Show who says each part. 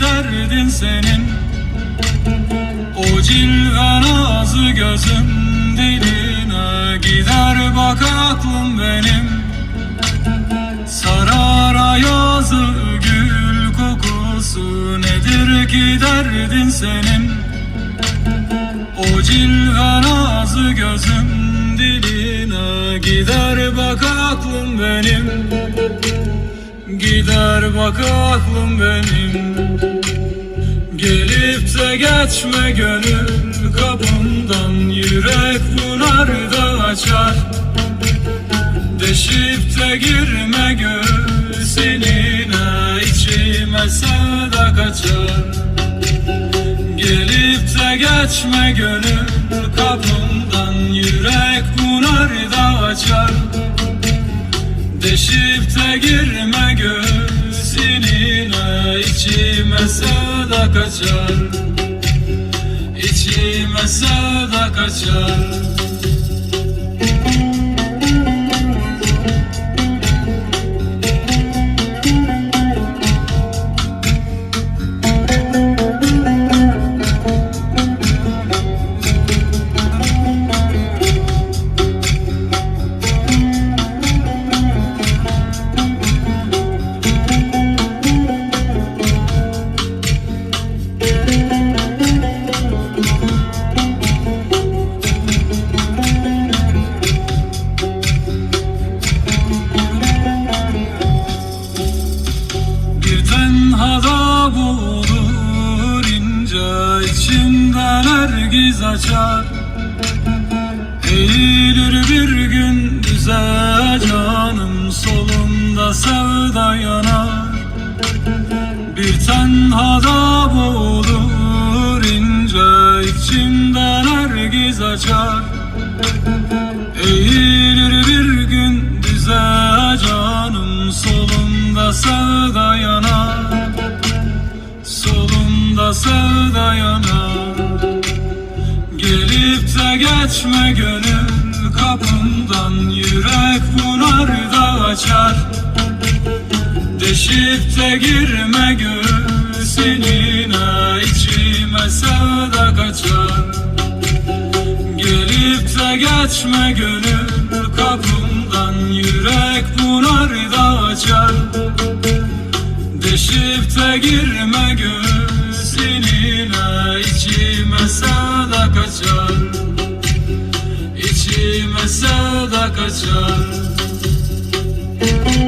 Speaker 1: derdin senin. O cilven ağzı gözüm diline Gider bak aklım benim. Sarar ayazı gül kokusu Nedir ki derdin senin? O cilven ağzı gözüm diline Gider bak aklım benim Gider bak aklım benim. Gelip de geçme gönül kapımdan. Yürek bunar da açar. Deşip de girme göğsününe içime sevda kaçar. Gelip de geçme gönül kapımdan. Yürek açar Deşip de girme göğsününe içime sevda kaçar. İçime sevda kaçar ince içinden ergiz açar. Eğilir bir gün düze canım solumda sevda yanar. Bir tenhada bulur ince içinden ergiz açar. Eğilir sevda yanar Gelip de geçme gönül kapımdan Yürek bunar da açar. Deşip de girme göğsününe içime sevda kaçar. Gelip de geçme gönül kapımdan Yürek bunar da açar. Deşip de girme göğsününe İçime sevda kaçar